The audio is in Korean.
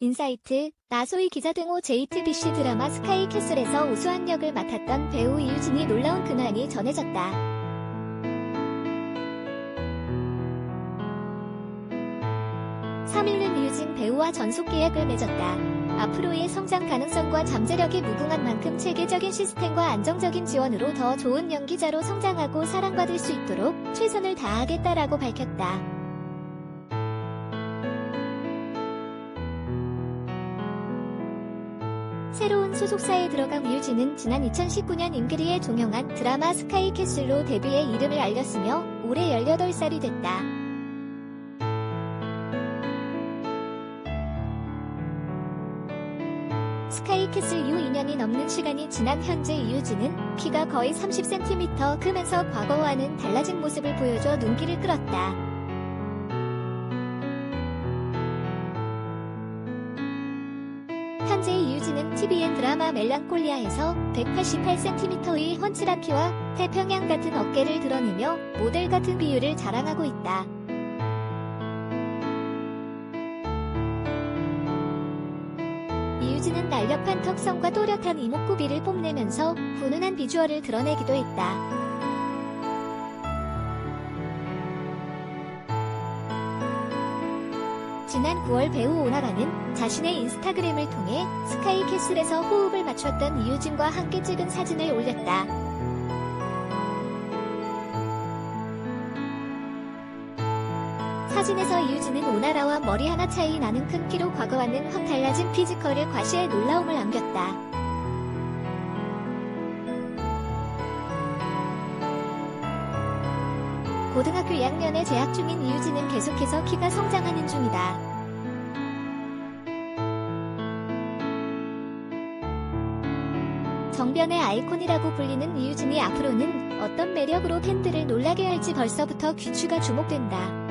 인사이트, 나소희 기자 등호 JTBC 드라마 스카이 캐슬에서 우수한 역을 맡았던 배우 이유진이 놀라운 근황이 전해졌다. 3일은 이유진 배우와 전속 계약을 맺었다. 앞으로의 성장 가능성과 잠재력이 무궁한 만큼 체계적인 시스템과 안정적인 지원으로 더 좋은 연기자로 성장하고 사랑받을 수 있도록 최선을 다하겠다라고 밝혔다. 새로운 소속사에 들어간 이유진은 지난 2019년 임그리에 종영한 드라마 스카이 캐슬로 데뷔의 이름을 알렸으며 올해 18살이 됐다. 스카이 캐슬 이후 2년이 넘는 시간이 지난 현재 이유진은 키가 거의 30cm 크면서 과거와는 달라진 모습을 보여줘 눈길을 끌었다. 현재 이유진은 TVN 드라마 멜랑콜리아에서 188cm의 훤칠한 키와 태평양 같은 어깨를 드러내며 모델 같은 비율을 자랑하고 있다. 이유진은 날렵한 턱선과 또렷한 이목구비를 뽐내면서 훈훈한 비주얼을 드러내기도 했다. 지난 9월 배우 오나라는 자신의 인스타그램을 통해 스카이 캐슬에서 호흡을 맞췄던 이유진과 함께 찍은 사진을 올렸다. 사진에서 이유진은 오나라와 머리 하나 차이 나는 큰 키로 과거와는 확 달라진 피지컬을 과시해 놀라움을 안겼다. 고등학교 2학년에 재학 중인 이유진은 계속해서 키가 성장하는 중이다. 정변의 아이콘이라고 불리는 이유진이 앞으로는 어떤 매력으로 팬들을 놀라게 할지 벌써부터 귀추가 주목된다.